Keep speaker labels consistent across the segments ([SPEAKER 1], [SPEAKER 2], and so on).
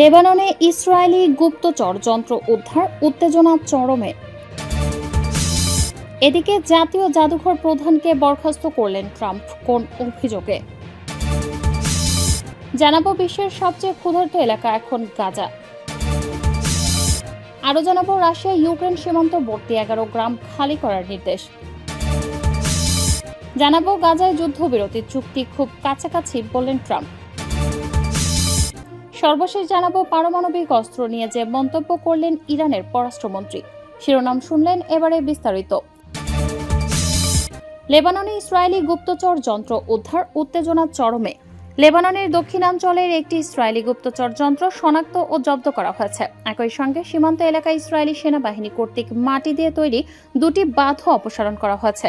[SPEAKER 1] লেবাননে ইসরায়েলি গুপ্তচর যন্ত্র উদ্ধার উত্তেজনা চরমে এদিকে জাতীয় জাদুঘর প্রধানকে বরখাস্ত করলেন ট্রাম্প কোন অভিযোগে জানাবো বিশ্বের সবচেয়ে ক্ষুধার্ত এলাকা এখন গাজা আরও জানাবো রাশিয়া ইউক্রেন সীমান্ত বর্তি এগারো গ্রাম খালি করার নির্দেশ জানাবো গাজায় যুদ্ধবিরতি চুক্তি খুব কাছাকাছি বললেন ট্রাম্প সর্বশেষ জানাবো পারমাণবিক অস্ত্র নিয়ে যে মন্তব্য করলেন ইরানের পররাষ্ট্রমন্ত্রী শিরোনাম শুনলেন এবারে বিস্তারিত লেবাননে ইসরায়েলি গুপ্তচর যন্ত্র উদ্ধার উত্তেজনা চরমে লেবাননের দক্ষিণাঞ্চলের একটি ইসরায়েলি গুপ্তচর যন্ত্র শনাক্ত ও জব্দ করা হয়েছে একই সঙ্গে সীমান্ত এলাকায় ইসরায়েলি সেনাবাহিনী কর্তৃক মাটি দিয়ে তৈরি দুটি বাধ অপসারণ করা হয়েছে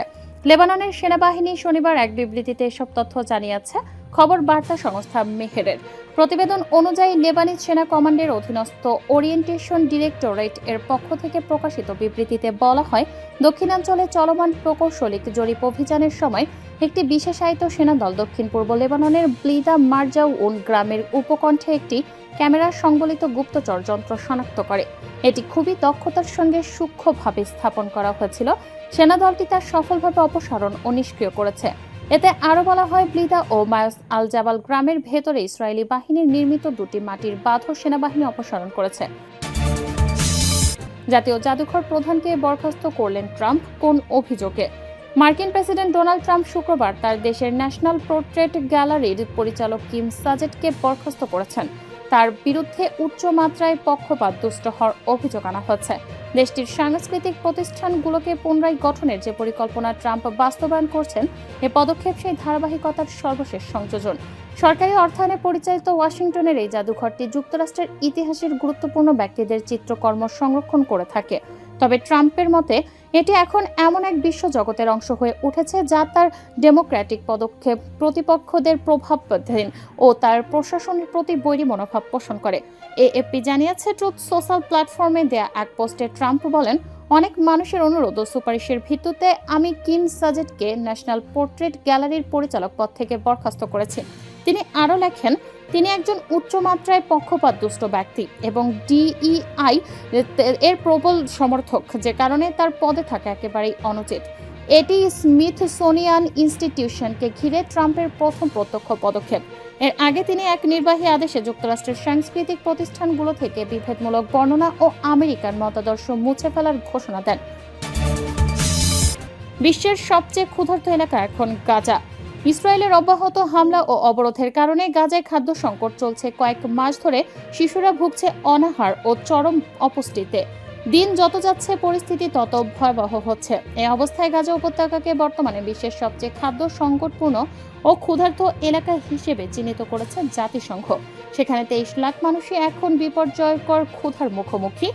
[SPEAKER 1] লেবাননের সেনাবাহিনী শনিবার এক বিবৃতিতে এসব তথ্য জানিয়েছে খবর বার্তা সংস্থা মেহেরের প্রতিবেদন অনুযায়ী লেবানিজ সেনা কমান্ডের অধীনস্থ ওরিয়েন্টেশন ডিরেক্টরেট এর পক্ষ থেকে প্রকাশিত বিবৃতিতে বলা হয় দক্ষিণাঞ্চলে চলমান প্রকৌশলিক জরিপ অভিযানের সময় একটি বিশেষায়িত সেনা দল দক্ষিণ পূর্ব লেবাননের ব্লিদা মার্জাউন গ্রামের উপকণ্ঠে একটি ক্যামেরা সংবলিত গুপ্তচর যন্ত্র শনাক্ত করে এটি খুবই দক্ষতার সঙ্গে সূক্ষ্মভাবে স্থাপন করা হয়েছিল সেনা দলটি তার সফলভাবে অপসারণ ও নিষ্ক্রিয় করেছে এতে আরও বলা হয় ব্লিদা ও মায়াস আল জাবাল গ্রামের ভেতরে ইসরায়েলি বাহিনীর নির্মিত দুটি মাটির বাঁধও সেনাবাহিনী অপসারণ করেছে জাতীয় জাদুঘর প্রধানকে বরখাস্ত করলেন ট্রাম্প কোন অভিযোগে মার্কিন প্রেসিডেন্ট ডোনাল্ড ট্রাম্প শুক্রবার তার দেশের ন্যাশনাল পোর্ট্রেট গ্যালারির পরিচালক কিম সাজেটকে বরখাস্ত করেছেন তার বিরুদ্ধে উচ্চ মাত্রায় পক্ষপাত দুষ্ট হওয়ার অভিযোগ আনা হচ্ছে দেশটির সাংস্কৃতিক প্রতিষ্ঠানগুলোকে পুনরায় গঠনের যে পরিকল্পনা ট্রাম্প বাস্তবায়ন করছেন এ পদক্ষেপ সেই ধারাবাহিকতার সর্বশেষ সংযোজন সরকারি অর্থায়নে পরিচালিত ওয়াশিংটনের এই জাদুঘরটি যুক্তরাষ্ট্রের ইতিহাসের গুরুত্বপূর্ণ ব্যক্তিদের চিত্রকর্ম সংরক্ষণ করে থাকে তবে ট্রাম্পের মতে এটি এখন এমন এক বিশ্ব জগতের অংশ হয়ে উঠেছে যা তার ডেমোক্র্যাটিক পদক্ষেপ প্রতিপক্ষদের প্রভাব প্রভাবধীন ও তার প্রশাসনের প্রতি বৈরী মনোভাব পোষণ করে এএফপি জানিয়েছে ট্রুথ সোশ্যাল প্ল্যাটফর্মে দেয়া এক পোস্টে ট্রাম্প বলেন অনেক মানুষের অনুরোধ ও সুপারিশের ভিত্তিতে আমি কিম সাজেটকে ন্যাশনাল পোর্ট্রেট গ্যালারির পরিচালক পদ থেকে বরখাস্ত করেছি তিনি আরও লেখেন তিনি একজন উচ্চমাত্রায় পক্ষপাতদুষ্ট ব্যক্তি এবং ডিইআই e এর প্রবল সমর্থক যে কারণে তার পদে থাকা একেবারেই অনুচিত এটি স্মিথ সোনিয়ান ইনস্টিটিউশনকে ঘিরে ট্রাম্পের প্রথম প্রত্যক্ষ পদক্ষেপ এর আগে তিনি এক নির্বাহী আদেশে যুক্তরাষ্ট্রের সাংস্কৃতিক প্রতিষ্ঠানগুলো থেকে বিভেদমূলক বর্ণনা ও আমেরিকার মতাদর্শ মুছে ফেলার ঘোষণা দেন বিশ্বের সবচেয়ে ক্ষুধার্ত এলাকা এখন গাজা ইসরায়েলের অব্যাহত হামলা ও অবরোধের কারণে গাজায় খাদ্য সংকট চলছে কয়েক মাস ধরে শিশুরা ভুগছে অনাহার ও চরম অপুষ্টিতে দিন যত যাচ্ছে পরিস্থিতি তত ভয়াবহ হচ্ছে এ অবস্থায় গাজা উপত্যকাকে বর্তমানে বিশ্বের সবচেয়ে খাদ্য সংকটপূর্ণ ও ক্ষুধার্ত এলাকা হিসেবে চিহ্নিত করেছে জাতিসংঘ সেখানে তেইশ লাখ মানুষই এখন বিপর্যয়কর ক্ষুধার মুখোমুখি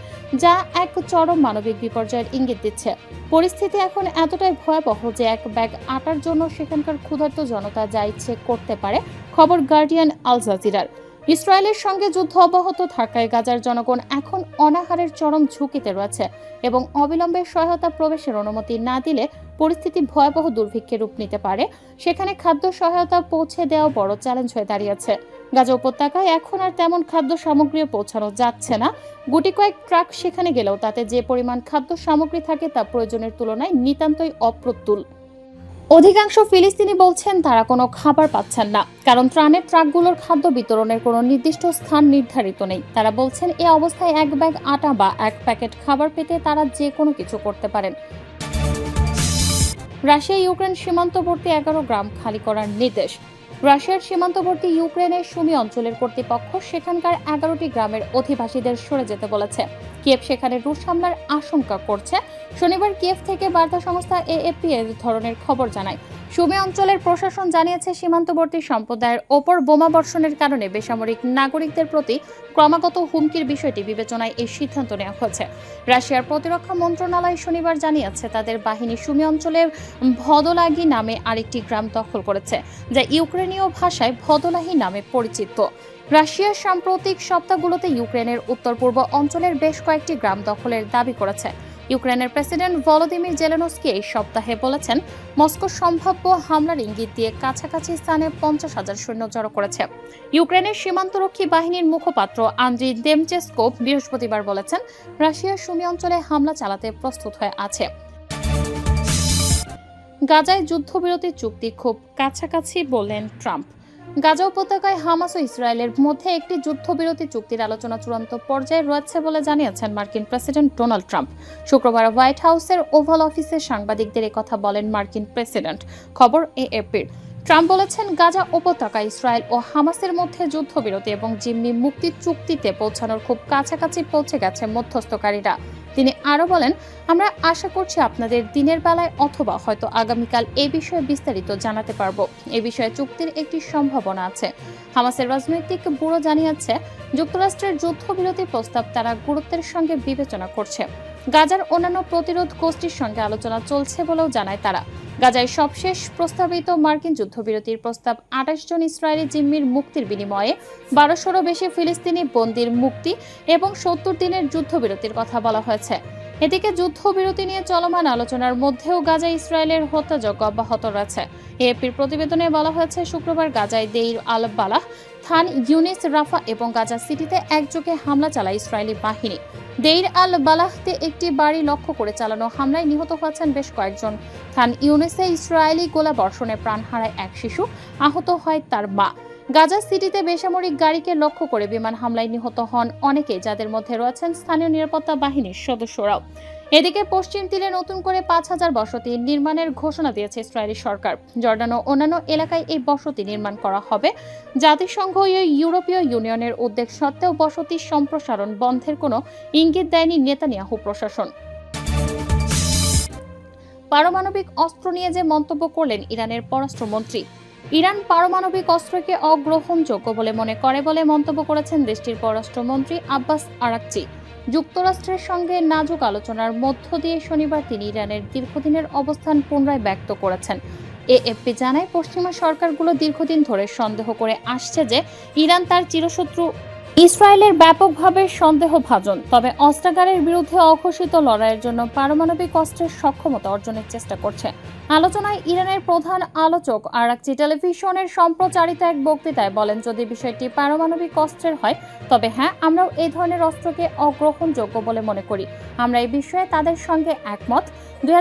[SPEAKER 1] যা এক চরম মানবিক বিপর্যয়ের ইঙ্গিত দিচ্ছে পরিস্থিতি এখন এতটাই ভয়াবহ যে এক ব্যাগ আটার জন্য সেখানকার ক্ষুধার্ত জনতা যা ইচ্ছে করতে পারে খবর গার্ডিয়ান আল জাজিরার ইসরায়েলের সঙ্গে যুদ্ধ অব্যাহত থাকায় গাজার জনগণ এখন অনাহারের চরম ঝুঁকিতে রয়েছে এবং অবিলম্বে সহায়তা প্রবেশের অনুমতি না দিলে পরিস্থিতি ভয়াবহ দুর্ভিক্ষে রূপ নিতে পারে সেখানে খাদ্য সহায়তা পৌঁছে দেওয়া বড় চ্যালেঞ্জ হয়ে দাঁড়িয়েছে গাজা উপত্যকায় এখন আর তেমন খাদ্য সামগ্রী পৌঁছানো যাচ্ছে না গুটি কয়েক ট্রাক সেখানে গেলেও তাতে যে পরিমাণ খাদ্য সামগ্রী থাকে তা প্রয়োজনের তুলনায় নিতান্তই অপ্রতুল অধিকাংশ ফিলিস্তিনি বলছেন তারা কোনো খাবার পাচ্ছেন না কারণ ত্রাণের ট্রাকগুলোর খাদ্য বিতরণের কোনো নির্দিষ্ট স্থান নির্ধারিত নেই তারা বলছেন এ অবস্থায় এক ব্যাগ আটা বা এক প্যাকেট খাবার পেতে তারা যে কোনো কিছু করতে পারেন রাশিয়া ইউক্রেন সীমান্তবর্তী এগারো গ্রাম খালি করার নির্দেশ রাশিয়ার সীমান্তবর্তী ইউক্রেনের সুমি অঞ্চলের কর্তৃপক্ষ সেখানকার এগারোটি গ্রামের অধিবাসীদের সরে যেতে বলেছে কিয়েভ সেখানে রুশ হামলার আশঙ্কা করছে শনিবার কিয়েভ থেকে বার্তা সংস্থা এএপি এর ধরনের খবর জানায় সুমি অঞ্চলের প্রশাসন জানিয়েছে সীমান্তবর্তী সম্প্রদায়ের ওপর বোমা বর্ষণের কারণে বেসামরিক নাগরিকদের প্রতি ক্রমাগত হুমকির বিষয়টি বিবেচনায় এই সিদ্ধান্ত নেওয়া হয়েছে রাশিয়ার প্রতিরক্ষা মন্ত্রণালয় শনিবার জানিয়েছে তাদের বাহিনী সুমি অঞ্চলের ভদলাগি নামে আরেকটি গ্রাম দখল করেছে যা ইউক্রেন ইউক্রেনীয় ভাষায় ভদলাহি নামে পরিচিত রাশিয়া সাম্প্রতিক সপ্তাহগুলোতে ইউক্রেনের উত্তর পূর্ব অঞ্চলের বেশ কয়েকটি গ্রাম দখলের দাবি করেছে ইউক্রেনের প্রেসিডেন্ট ভলোদিমির জেলেনস্কি এই সপ্তাহে বলেছেন মস্কো সম্ভাব্য হামলার ইঙ্গিত দিয়ে কাছাকাছি স্থানে পঞ্চাশ হাজার সৈন্য জড়ো করেছে ইউক্রেনের সীমান্তরক্ষী বাহিনীর মুখপাত্র আন্দ্রি দেমচেস্কোপ বৃহস্পতিবার বলেছেন রাশিয়া সুমি অঞ্চলে হামলা চালাতে প্রস্তুত হয়ে আছে গাজায় যুদ্ধবিরতি চুক্তি খুব কাছাকাছি বললেন ট্রাম্প গাজা উপত্যকায় হামাস ও ইসরায়েলের মধ্যে একটি যুদ্ধবিরতি চুক্তির আলোচনা চূড়ান্ত পর্যায়ে রয়েছে বলে জানিয়েছেন মার্কিন প্রেসিডেন্ট ডোনাল্ড ট্রাম্প শুক্রবার হোয়াইট হাউসের ওভাল অফিসে সাংবাদিকদের কথা বলেন মার্কিন প্রেসিডেন্ট খবর এএপির ট্রাম্প বলেছেন গাজা উপত্যকা ইসরায়েল ও হামাসের মধ্যে যুদ্ধবিরতি এবং জিম্মি মুক্তি চুক্তিতে পৌঁছানোর খুব কাছাকাছি পৌঁছে গেছে মধ্যস্থকারীরা তিনি আরও বলেন আমরা আশা করছি আপনাদের দিনের বেলায় অথবা হয়তো আগামীকাল এ বিষয়ে বিস্তারিত জানাতে পারব এ বিষয়ে চুক্তির একটি সম্ভাবনা আছে হামাসের রাজনৈতিক ব্যুরো জানিয়েছে যুক্তরাষ্ট্রের যুদ্ধবিরতি প্রস্তাব তারা গুরুত্বের সঙ্গে বিবেচনা করছে গাজার অন্যান্য প্রতিরোধ গোষ্ঠীর সঙ্গে আলোচনা চলছে বলেও জানায় তারা গাজায় সবশেষ প্রস্তাবিত মার্কিন যুদ্ধবিরতির প্রস্তাব আঠাশ জন ইসরায়েলি জিম্মির মুক্তির বিনিময়ে বারোশোরও বেশি ফিলিস্তিনি বন্দির মুক্তি এবং সত্তর দিনের যুদ্ধবিরতির কথা বলা হয়েছে এদিকে যুদ্ধবিরতি নিয়ে চলমান আলোচনার মধ্যেও গাজা ইসরায়েলের হত্যাযজ্ঞ অব্যাহত রয়েছে এএপির প্রতিবেদনে বলা হয়েছে শুক্রবার গাজায় দেইর আল বালাহ থান ইউনিস রাফা এবং গাজা সিটিতে একযোগে হামলা চালায় ইসরায়েলি বাহিনী দেইর আল বালাহতে একটি বাড়ি লক্ষ্য করে চালানো হামলায় নিহত হয়েছেন বেশ কয়েকজন থান ইউনিসে ইসরায়েলি গোলা বর্ষণে প্রাণ হারায় এক শিশু আহত হয় তার মা গাজা সিটিতে বেসামরিক গাড়িকে লক্ষ্য করে বিমান হামলায় নিহত হন অনেকে যাদের মধ্যে রয়েছেন স্থানীয় নিরাপত্তা বাহিনীর সদস্যরাও এদিকে পশ্চিম তীরে নতুন করে পাঁচ হাজার বসতি নির্মাণের ঘোষণা দিয়েছে ইসরায়েলি সরকার জর্ডান ও অন্যান্য এলাকায় এই বসতি নির্মাণ করা হবে জাতিসংঘ ও ইউরোপীয় ইউনিয়নের উদ্বেগ সত্ত্বেও বসতি সম্প্রসারণ বন্ধের কোনো ইঙ্গিত দেয়নি নেতানিয়াহু প্রশাসন পারমাণবিক অস্ত্র নিয়ে যে মন্তব্য করলেন ইরানের পররাষ্ট্রমন্ত্রী ইরান পারমাণবিক অস্ত্রকে অগ্রহণযোগ্য বলে মনে করে বলে মন্তব্য করেছেন দেশটির পররাষ্ট্রমন্ত্রী আব্বাস আরাকচি যুক্তরাষ্ট্রের সঙ্গে নাজুক আলোচনার মধ্য দিয়ে শনিবার তিনি ইরানের দীর্ঘদিনের অবস্থান পুনরায় ব্যক্ত করেছেন এএফপি জানায় পশ্চিমা সরকারগুলো দীর্ঘদিন ধরে সন্দেহ করে আসছে যে ইরান তার চিরশত্রু ইসরায়েলের ব্যাপকভাবে সন্দেহভাজন তবে অস্ত্রাগারের বিরুদ্ধে অঘোষিত লড়াইয়ের জন্য পারমাণবিক অস্ত্রের সক্ষমতা অর্জনের চেষ্টা করছে আলোচনায় ইরানের প্রধান আলোচক আরাকচি টেলিভিশনের সম্প্রচারিত এক বক্তৃতায় বলেন যদি বিষয়টি পারমাণবিক অস্ত্রের হয় তবে হ্যাঁ আমরাও এই ধরনের অস্ত্রকে অগ্রহণযোগ্য বলে মনে করি আমরা এই বিষয়ে তাদের সঙ্গে একমত দুই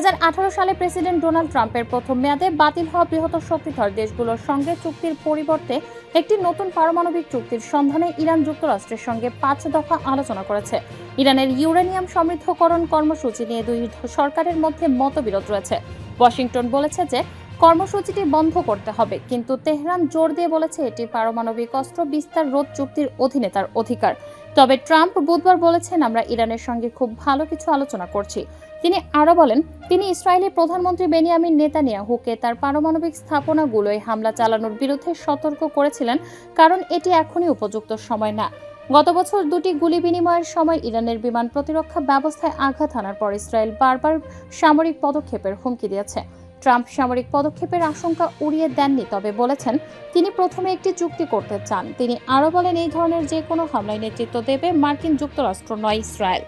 [SPEAKER 1] সালে প্রেসিডেন্ট ডোনাল্ড ট্রাম্পের প্রথম মেয়াদে বাতিল হওয়া বৃহত্তর শক্তিধর দেশগুলোর সঙ্গে চুক্তির পরিবর্তে একটি নতুন পারমাণবিক চুক্তির সন্ধানে ইরান যুক্ত যুক্তরাষ্ট্রের সঙ্গে পাঁচ দফা আলোচনা করেছে ইরানের ইউরেনিয়াম সমৃদ্ধকরণ কর্মসূচি নিয়ে দুই সরকারের মধ্যে মতবিরোধ রয়েছে ওয়াশিংটন বলেছে যে কর্মসূচিটি বন্ধ করতে হবে কিন্তু তেহরান জোর দিয়ে বলেছে এটি পারমাণবিক অস্ত্র বিস্তার রোধ চুক্তির অধীনে তার অধিকার তবে ট্রাম্প বুধবার বলেছেন আমরা ইরানের সঙ্গে খুব ভালো কিছু আলোচনা করছি তিনি আরও বলেন তিনি ইসরায়েলের প্রধানমন্ত্রী বেনিয়ামিন হুকে তার পারমাণবিক স্থাপনাগুলোয় হামলা চালানোর বিরুদ্ধে সতর্ক করেছিলেন কারণ এটি এখনই উপযুক্ত সময় না গত বছর দুটি গুলি বিনিময়ের সময় ইরানের বিমান প্রতিরক্ষা ব্যবস্থায় আঘাত হানার পর ইসরায়েল বারবার সামরিক পদক্ষেপের হুমকি দিয়েছে ট্রাম্প সামরিক পদক্ষেপের আশঙ্কা উড়িয়ে দেননি তবে বলেছেন তিনি প্রথমে একটি চুক্তি করতে চান তিনি আরও বলেন এই ধরনের যে কোনো হামলায় নেতৃত্ব দেবে মার্কিন যুক্তরাষ্ট্র নয় ইসরায়েল